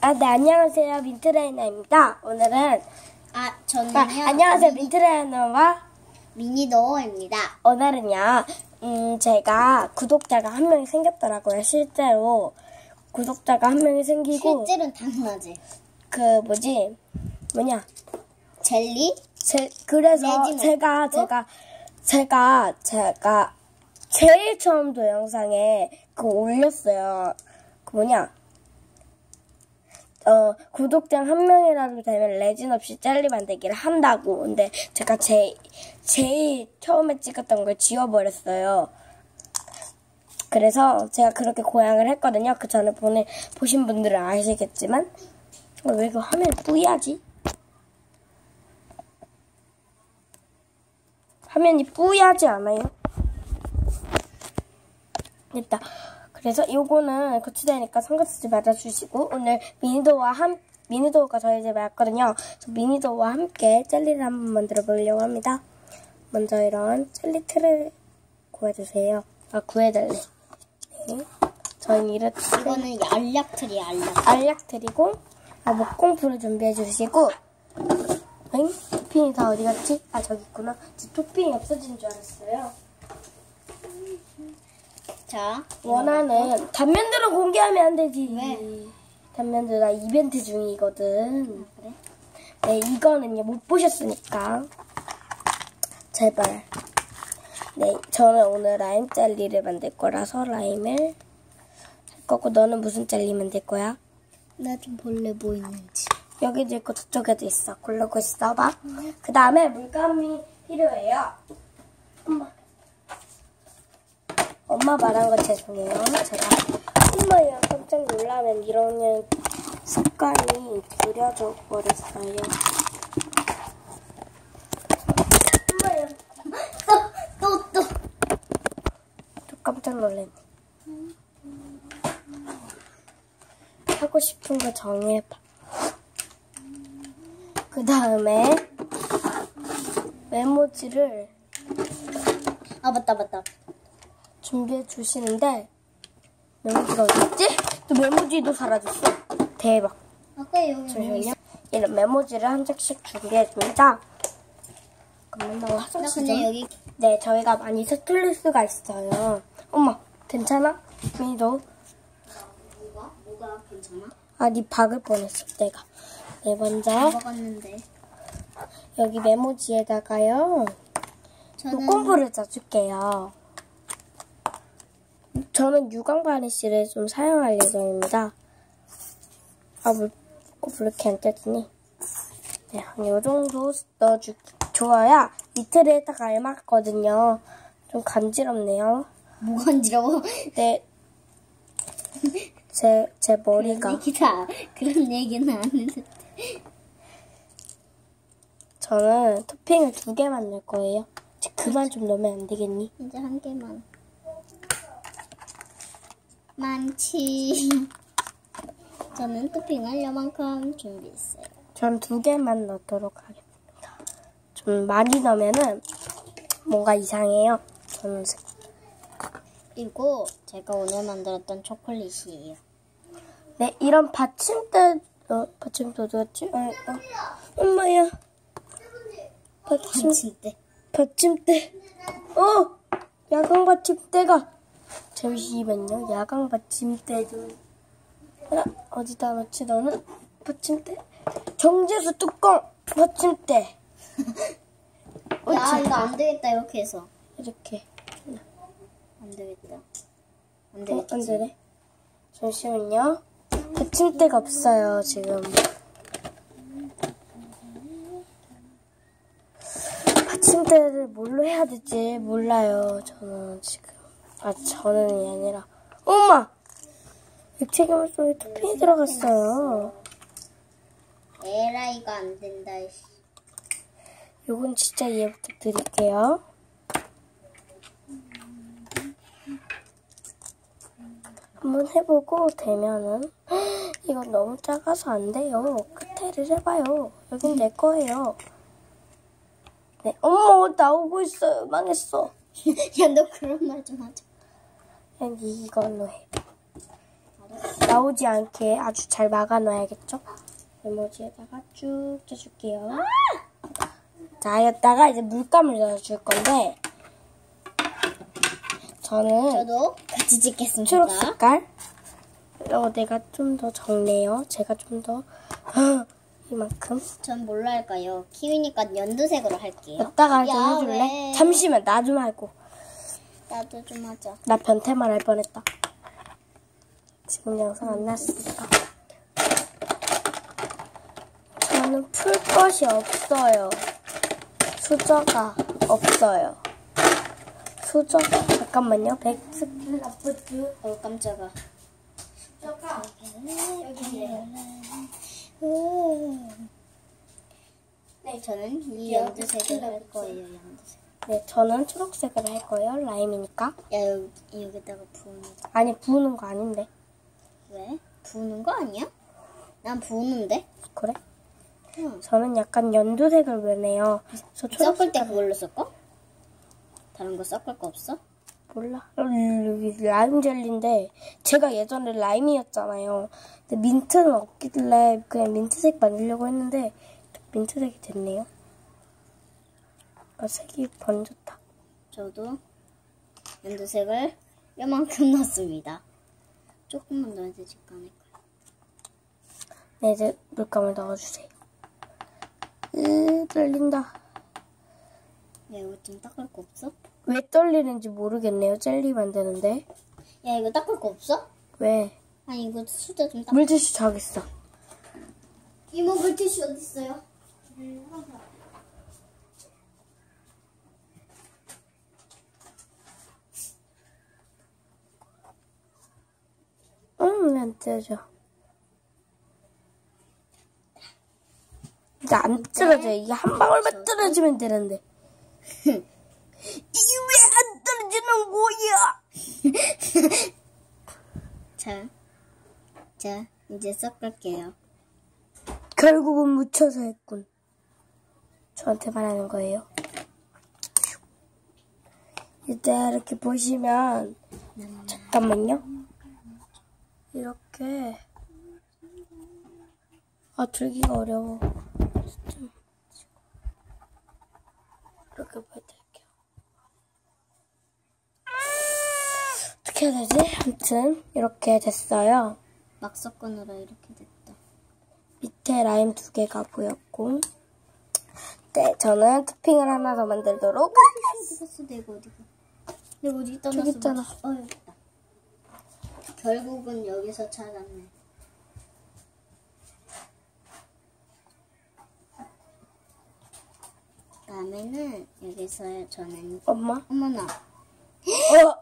아, 네, 안녕하세요. 민트레이너입니다. 오늘은, 아, 저는요. 아, 안녕하세요. 민트레이너와 미니도어입니다. 오늘은요, 음, 제가 구독자가 한 명이 생겼더라고요. 실제로. 구독자가 한 명이 생기고, 실제로는 당연하지. 그, 뭐지, 뭐냐. 젤리? 제, 그래서 제가, 또? 제가, 제가, 제가, 제일 처음 동영상에 그거 올렸어요. 그 뭐냐. 어, 구독자 한 명이라도 되면 레진 없이 젤리 만들기를 한다고. 근데 제가 제, 제일 처음에 찍었던 걸 지워버렸어요. 그래서 제가 그렇게 고양을 했거든요. 그 전에 보내, 보신 분들은 아시겠지만. 어, 왜 이거 화면이 뿌야지? 화면이 뿌야지 않아요? 됐다. 그래서 요거는 거치대니까 선글라스 맞아주시고 오늘 미니도어와 함 미니도어가 저희 집에 왔거든요. 그래서 미니도어와 함께 젤리를 한번 만들어 보려고 합니다. 먼저 이런 젤리 틀을 구해주세요. 아 구해달래. 네. 저희는 이렇게 이거는 알약틀이 알약. 알약 드리고 아, 목공풀을 준비해 주시고 엥? 토핑이 다 어디 갔지? 아 저기 있구나. 제 토핑이 없어진 줄 알았어요. 자, 원하는 단면들은 공개하면 안 되지. 왜? 단면들 나 이벤트 중이거든. 그래? 네 이거는요 못 보셨으니까 제발. 네 저는 오늘 라임 젤리를 만들 거라서 라임을 할 거고 너는 무슨 젤리 만들 거야? 나 좀 볼래 뭐 있는지. 여기도 있고 저쪽에도 있어. 고르고 있어봐. 그 다음에 물감이 필요해요. 엄마. 엄마 말한 거 죄송해요. 제가 엄마야 깜짝 놀라면 이러면 습관이 들여져 버렸어요. 엄마야 또, 또. 또 깜짝 놀랐네. 하고 싶은 거 정해봐. 그 다음에 메모지를 아, 맞다, 맞다. 준비해 주시는데 메모지가 어딨지? 또 메모지도 사라졌어. 대박. 아까 여기 뭐 잠시만요. 이런 메모지를 한 장씩 준비해 줍니다. 나 화장실 좀. 여기 네, 저희가 많이 서툴릴 수가 있어요. 엄마, 괜찮아? 미도. 뭐가? 뭐가 괜찮아? 아, 니 박을 뻔했어, 내가. 네, 먼저 먹었는데. 여기 메모지에다가요. 저는 꼼부를 짜줄게요. 저는 유광 바니쉬를 좀 사용할 예정입니다. 아, 물, 꼭 이렇게 안 짜지니? 네, 한 요 정도 넣어주, 줘야 밑에를 딱 알맞거든요. 좀 간지럽네요. 뭐 간지러워? 네. 제, 제 머리가. 얘기다. 그런 얘기는 안 했는데. 저는 토핑을 두 개만 넣을 거예요. 그만 좀 넣으면 안 되겠니? 이제 한 개만. 많지. 저는 토핑을 요만큼 준비했어요. 전 두 개만 넣도록 하겠습니다. 좀 많이 넣으면은 뭔가 이상해요. 저는 색- 그리고 제가 오늘 만들었던 초콜릿이에요. 네, 이런 받침대, 어, 받침대 어디 갔지? 어, 어. 엄마야. 받침, 진짜. 받침대. 어! 야광 받침대가. 잠시만요. 야광 받침대 좀. 하나, 어디다 넣지, 너는? 받침대. 정제수 뚜껑! 받침대. 야, 이거 안 되겠다, 이렇게 해서. 이렇게. 안 되겠다. 안 어, 되겠다. 안 되네. 잠시만요. 받침대가 없어요, 지금. 받침대를 뭘로 해야 될지 몰라요, 저는 지금. 아, 저는이 아니라. 엄마! 액체 괴물 속에 토핑이 들어갔어요. 에라이가 안 된다, 씨. 요건 진짜 이해 부탁드릴게요. 한번 해보고 되면은 이건 너무 작아서 안 돼요. 끝에를 해봐요. 여긴 내 거예요. 네, 어머 나오고 있어요. 망했어. 야, 너 그런 말 좀 하자. 그냥 이걸로 해. 나오지 않게 아주 잘 막아놔야겠죠? 메모지에다가 쭉 짜줄게요. 자, 여기다가 이제 물감을 넣어줄 건데, 저는 저도 같이 찍겠습니다. 초록 색깔. 어, 내가 좀 더 적네요. 제가 좀 더, 이만큼. 전 뭘로 할까요? 키위니까 연두색으로 할게요. 여기다가 좀 야, 해줄래? 왜? 잠시만, 나 좀 하고. 나도 좀 하자. 나 변태만 할 뻔했다. 지금 영상 안 났으니까. 저는 풀 것이 없어요. 수저가 없어요. 수저, 잠깐만요. 백스킬 라프트. 어 깜짝아. 수저가 여기 네, 저는 이 연두색을 할 거예요. 연두색. 네, 저는 초록색을 할 거예요. 라임이니까. 야 여기 여기다가 부으면 돼. 아니, 부는 거 아닌데. 왜? 부으는 거 아니야? 난 부으는데. 그래? 응. 저는 약간 연두색을 원해요. 저 섞을 때 그걸로 섞어? 다른 거 섞을 거 없어? 몰라. 여기 라임 젤리인데 제가 예전에 라임이었잖아요. 근데 민트는 없길래 그냥 민트색 만들려고 했는데 민트색이 됐네요. 아, 색이 번졌다. 저도 연두색을 요만큼 넣습니다. 조금만 넣어야 되지 않을까요? 네, 이제 물감을 넣어주세요. 으, 떨린다. 야 이거 좀 닦을 거 없어? 왜 떨리는지 모르겠네요. 젤리 만드는데. 야 이거 닦을 거 없어? 왜? 아니 이거 수저 좀 닦. 물티슈 저기 있어. 이모 물티슈 어디 있어요? 응, 안 뜯어져. 이게 안 떨어져. 이게 한 방울만 떨어지면 되는데. 이게 왜안 떨어지는 거야? 자, 자 이제 섞을게요. 결국은 묻혀서 했군. 저한테 말하는 거예요. 이제 이렇게 보시면 잠깐만요. 이렇게 아 들기가 어려워. 좀 이렇게 보여드릴게요. 어떻게 해야 되지? 아무튼 이렇게 됐어요. 막 섞으느라 이렇게 됐다. 밑에 라임 두 개가 보였고 네 저는 토핑을 하나 더 만들도록 어디 갔어 내가 어디가? 내가 어디 떠났어? 저기 있잖아. 결국은 여기서 찾았네. 다음에는 여기서 저는 엄마? 어머나. 어